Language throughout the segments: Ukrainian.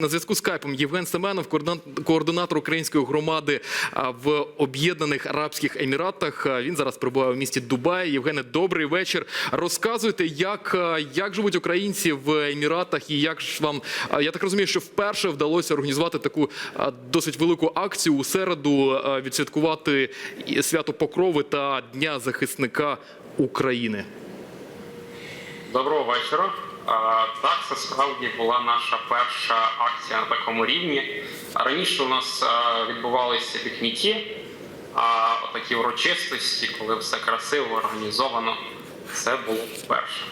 На зв'язку з Кайпом Євген Семенов, координатор української громади в Об'єднаних Арабських Еміратах. Він зараз перебуває в місті Дубай. Євгене, добрий вечір. Розказуйте, як, як живуть українці в Еміратах, і як ж вам я так розумію, що вперше вдалося організувати таку досить велику акцію у середу відсвяткувати свято Покрови та Дня захисника України. Доброго вечора. Так, це справді була наша перша акція на такому рівні. Раніше у нас відбувалися пікніки, такі урочистості, коли все красиво, організовано, це було вперше.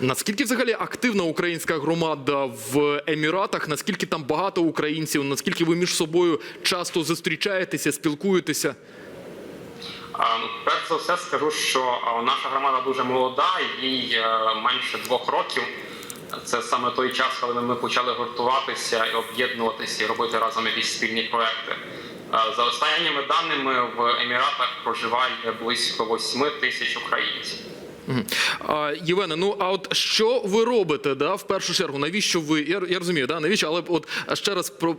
Наскільки взагалі активна українська громада в Еміратах? Наскільки там багато українців? Наскільки ви між собою часто зустрічаєтеся, спілкуєтеся? Ну, Перш за все скажу, що наша громада дуже молода, їй е, менше двох років. Це саме той час, коли ми почали гуртуватися і об'єднуватися і робити разом якісь спільні проекти. Е, За останніми даними в Еміратах проживає близько 8 тисяч українців. А, Євгене, ну а от що ви робите? Да, в першу чергу, навіщо ви? Я, я розумію, да, навіщо, але от ще раз про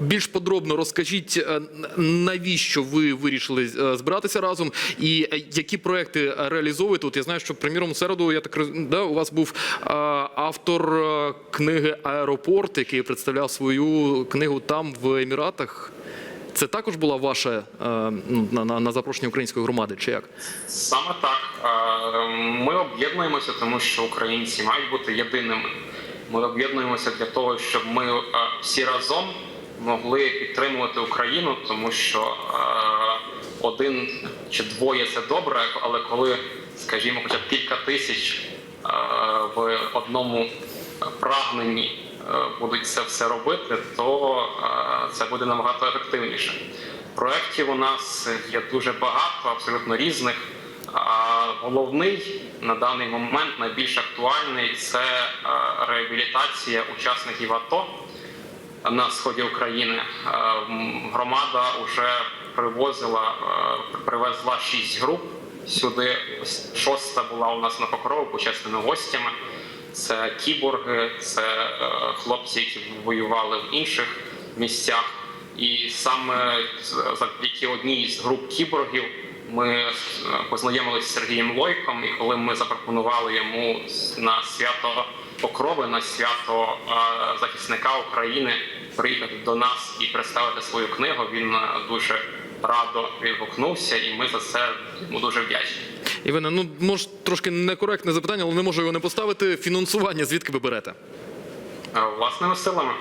більш подробно розкажіть, е, навіщо ви вирішили е, збиратися разом, і е, які проекти реалізовуєте? От я знаю, що приміром середу я так да, у вас був автор книги Аеропорт, який представляв свою книгу там в Еміратах. Це також була ваша е, ну, на, на, на запрошення української громади, чи як? Саме так Е, ми об'єднуємося, тому що українці мають бути єдиними. Ми об'єднуємося для того, щоб ми е, всі разом могли підтримувати Україну, тому що один чи двоє це добре, але коли, скажімо, хоча б кілька тисяч в одному прагненні будуть це все робити, то е, це буде набагато ефективніше. Проєктів у нас є дуже багато, абсолютно різних. А головний на даний момент найбільш актуальний це е, реабілітація учасників АТО на сході України. Е, Громада вже привозила, привезла шість груп. Сюди шоста була у нас на покрову почесними гостями. Це кіборги, це е, хлопці, які воювали в інших місцях. І саме завдяки одній з груп кіборгів ми е, познайомилися з Сергієм Лойком, і коли ми запропонували йому на свято Покрови, на свято е, захисника України приїхати до нас і представити свою книгу, він дуже радо відгукнувся, і ми за це йому дуже вдячні. Іване, ну може трошки некоректне запитання, але не можу його не поставити. Фінансування звідки ви берете? Е, Власними силами.